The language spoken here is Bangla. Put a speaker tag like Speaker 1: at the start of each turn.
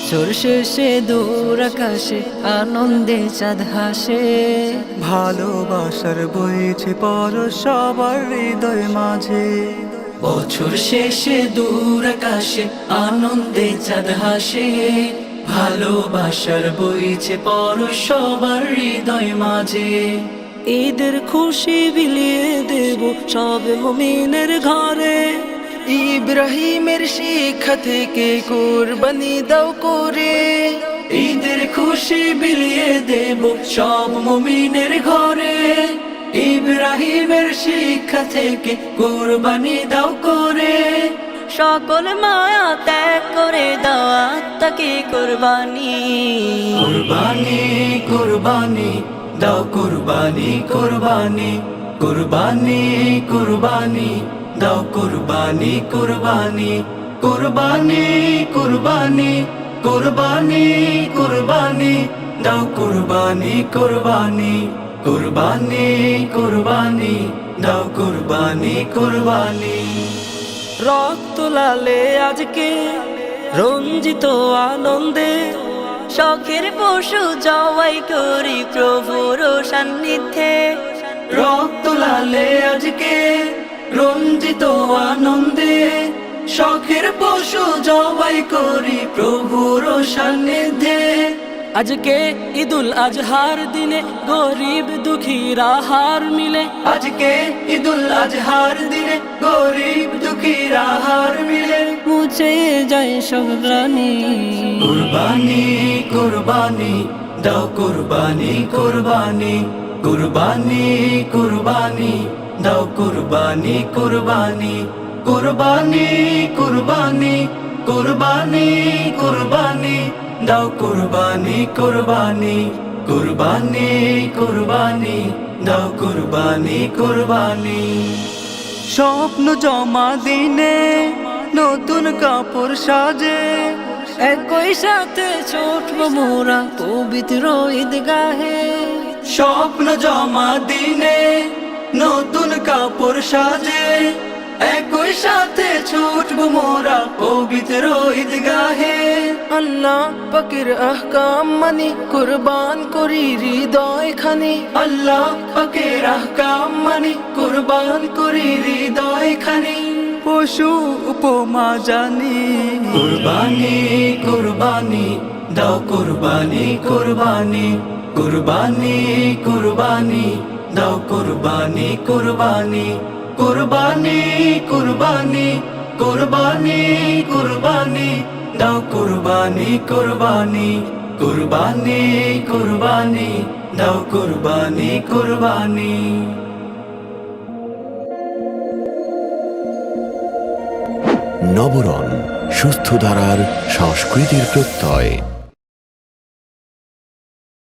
Speaker 1: বছর শেষে দূর আকাশে আনন্দে চাঁদ হাসে
Speaker 2: ভালোবাসার বইছে পর সবার হৃদয় মাঝে।
Speaker 1: বছর শেষে দূর আকাশে আনন্দে চাঁদ হাসে ভালোবাসার বইছে পর সবার হৃদয় মাঝে। ঈদের খুশি বিলিয়ে দেব সব মুমিনের ঘরে। ইব্রাহিমের শিক্ষা থেকে কোরবানি দাও করে। ঈদের খুশি বিলিয়ে দেব সব মুমিনের ঘরে। ইব্রাহিমের শিক্ষা থেকে কোরবানি দাও করে।
Speaker 3: সকল মায়া ত্যাগ করে দেওয়া তাকে কোরবানি।
Speaker 1: কুরবানি কুরবানি, দাও কুরবানি কুরবানি। কুরবানি কুরবানি। দাও কুরবানি কুরবানি কুরবানি কুরবানি কুরবানি কুরবানি দাও কুরবানি কুরবানি কুরবানি কুরবানি দাও কুরবানি কুরবানি। রক্ত লালে আজকে রঞ্জিত আনন্দে
Speaker 3: শখের পশু জবাই করি প্রভুর সান্নিধ্যে।
Speaker 1: রক্ত লালে আজকে রঞ্জিত আনন্দে শখের পশু জবাই করি প্রভুর সান্নিধ্যে। আজকে ঈদুল আজহার দিনে গরিব দুঃখীরা হার মিলে। আজকে ঈদুল আজহার দিনে গরিব দুঃখীরা হার মিলে।
Speaker 3: মুছে যায় সব গ্লানি
Speaker 1: কুরবানি কুরবানি দাও কুরবানি কুরবানি। কুরবানি কুরবানি। দাও কুরবানি কুরবানি কুরবানি কুরবানি কুরবানি কুরবানি। দাও কুরবানি কুরবানি কুরবানি কুরবানি। দাও কুরবানি কুরবানি।
Speaker 2: স্বপ্ন জমা দিনে নতুন কাপড় সাজে।
Speaker 1: একই সাথে ছোটব মোরা পবিত্র ঈদগাহে। স্বপ্ন জমা দিনে নতুন কাপড় সাজে একই সাথে ছুটব মোরা পবিত্র ঈদগাহে। আল্লাহ পাকের আহকাম মানি কুরবান করি হৃদয় খানি। আল্লাহ পাকের আহকাম মানি কুরবান করি হৃদয় খানি।
Speaker 2: পশু উপমা জানি।
Speaker 1: কুরবানি কুরবানি দাও কুরবানি কুরবানি। কুরবানি কুরবানি দাও কুরবানি কুরবানি কুরবানি কুরবানি কুরবানি কুরবানি। দাও কুরবানি কুরবানি কুরবানি কুরবানি। দাও কুরবানি কুরবানি।
Speaker 4: নবরণ, সুস্থ ধারার সংস্কৃতির প্রত্যয়।